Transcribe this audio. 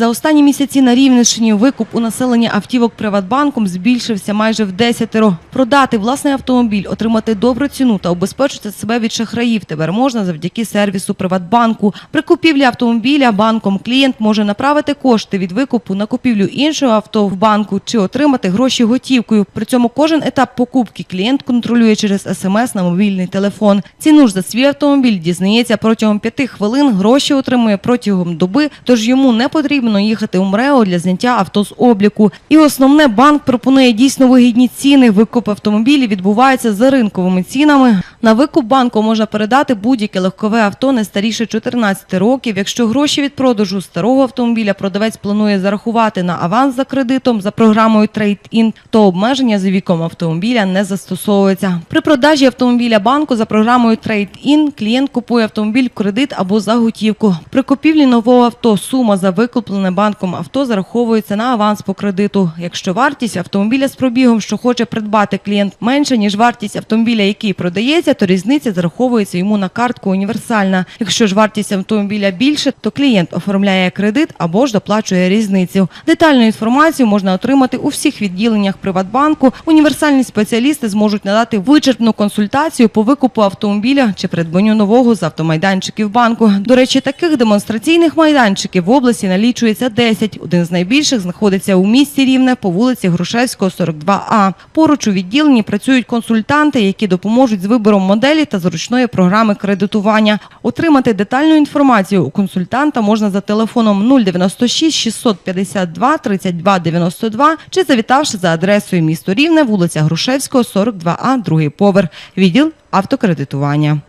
За останні місяці на Рівненщині викуп у населення автівок Приватбанком збільшився майже в десятеро. Продати власний автомобіль, отримати добру ціну та убезпечити себе від шахраїв тепер можна завдяки сервісу Приватбанку. При купівлі автомобіля банком клієнт може направити кошти від викупу на купівлю іншого авто в банку чи отримати гроші готівкою. При цьому кожен етап покупки клієнт контролює через смс на мобільний телефон. Ціну ж за свій автомобіль дізнається протягом п'яти хвилин. Гроші отримує протягом доби, тож йому не потрібно їхати у МРЕО для зняття авто з обліку. І основне банк пропонує дійсно вигідні ціни. Викуп автомобілів відбувається за ринковими цінами. На викуп банку можна передати будь-яке легкове авто не старіше 14 років. Якщо гроші від продажу старого автомобіля продавець планує зарахувати на аванс за кредитом за програмою Trade-in, то обмеження за віком автомобіля не застосовується. При продажі автомобіля банку за програмою Trade-in клієнт купує автомобіль в кредит або за готівку. При купівлі нового авто сума за викуплене банком авто зараховується на аванс по кредиту. Якщо вартість автомобіля з пробігом, що хоче придбати клієнт менше, ніж вартість автомобіля, який продається, то різниця зараховується йому на картку універсальна. Якщо ж вартість автомобіля більше, то клієнт оформляє кредит або ж доплачує різницю. Детальну інформацію можна отримати у всіх відділеннях Приватбанку. Універсальні спеціалісти зможуть надати вичерпну консультацію по викупу автомобіля чи придбанню нового з автомайданчиків банку. До речі, таких демонстраційних майданчиків в області налічується 10. Один з найбільших знаходиться у місті Рівне по вулиці Грушевського, 42А. Поруч у відділенні працюють консультанти, які допоможуть з вибором моделі та зручної програми кредитування. Отримати детальну інформацію у консультанта можна за телефоном 096 652 32 92 чи завітавши за адресою місто Рівне, вулиця Грушевського, 42А, другий поверх. Відділ автокредитування.